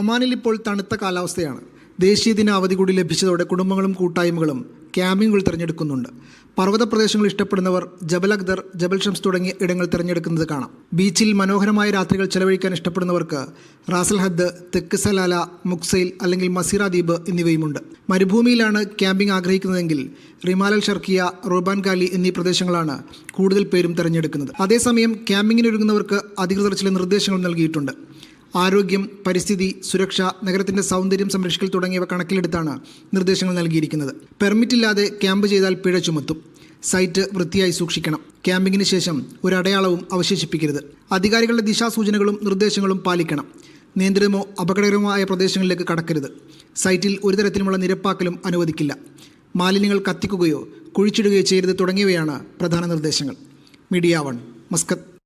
ഒമാനിൽ ഇപ്പോൾ തണുത്ത കാലാവസ്ഥയാണ്. ദേശീയ ദിന അവധി കൂടി ലഭിച്ചതോടെ കുടുംബങ്ങളും കൂട്ടായ്മകളും ക്യാമ്പിങ്ങുകൾ തിരഞ്ഞെടുക്കുന്നുണ്ട്. പർവത പ്രദേശങ്ങൾ ഇഷ്ടപ്പെടുന്നവർ ജബൽ അക്ദർ ജബൽ ഷംസ് തുടങ്ങിയ ഇടങ്ങൾ തിരഞ്ഞെടുക്കുന്നത് കാണാം. ബീച്ചിൽ മനോഹരമായ രാത്രികൾ ചെലവഴിക്കാൻ ഇഷ്ടപ്പെടുന്നവർക്ക് റാസൽ ഹദ് തെക്ക് സലാല മുക്സൈൽ അല്ലെങ്കിൽ മസീറ ദ്വീപ് എന്നിവയുമുണ്ട്. മരുഭൂമിയിലാണ് ക്യാമ്പിംഗ് ആഗ്രഹിക്കുന്നതെങ്കിൽ റിമാലൽ ഷർക്കിയ റോബാൻ കാലി എന്നീ പ്രദേശങ്ങളാണ് കൂടുതൽ പേരും തിരഞ്ഞെടുക്കുന്നത്. അതേസമയം ക്യാമ്പിങ്ങിനൊരുങ്ങുന്നവർക്ക് അധികൃതർ ചില നിർദ്ദേശങ്ങൾ നൽകിയിട്ടുണ്ട്. ആരോഗ്യം പരിസ്ഥിതി സുരക്ഷ നഗരത്തിന്റെ സൗന്ദര്യം സംരക്ഷിക്കൽ തുടങ്ങിയവ കണക്കിലെടുത്താണ് നിർദ്ദേശങ്ങൾ നൽകിയിരിക്കുന്നത്. പെർമിറ്റ് ഇല്ലാതെ ക്യാമ്പ് ചെയ്താൽ പിഴ ചുമത്തും. സൈറ്റ് വൃത്തിയായി സൂക്ഷിക്കണം. ക്യാമ്പിങ്ങിന് ശേഷം ഒരു അടയാളവും അവശേഷിപ്പിക്കരുത്. അധികാരികളുടെ ദിശാസൂചനകളും നിർദ്ദേശങ്ങളും പാലിക്കണം. നിയന്ത്രിതമോ അപകടകരമോ ആയ പ്രദേശങ്ങളിലേക്ക് കടക്കരുത്. സൈറ്റിൽ ഒരു തരത്തിലുമുള്ള നിരപ്പാക്കലും അനുവദിക്കില്ല. മാലിന്യങ്ങൾ കത്തിക്കുകയോ കുഴിച്ചിടുകയോ ചെയ്യരുത് തുടങ്ങിയവയാണ് പ്രധാന നിർദ്ദേശങ്ങൾ. Media one Muscat.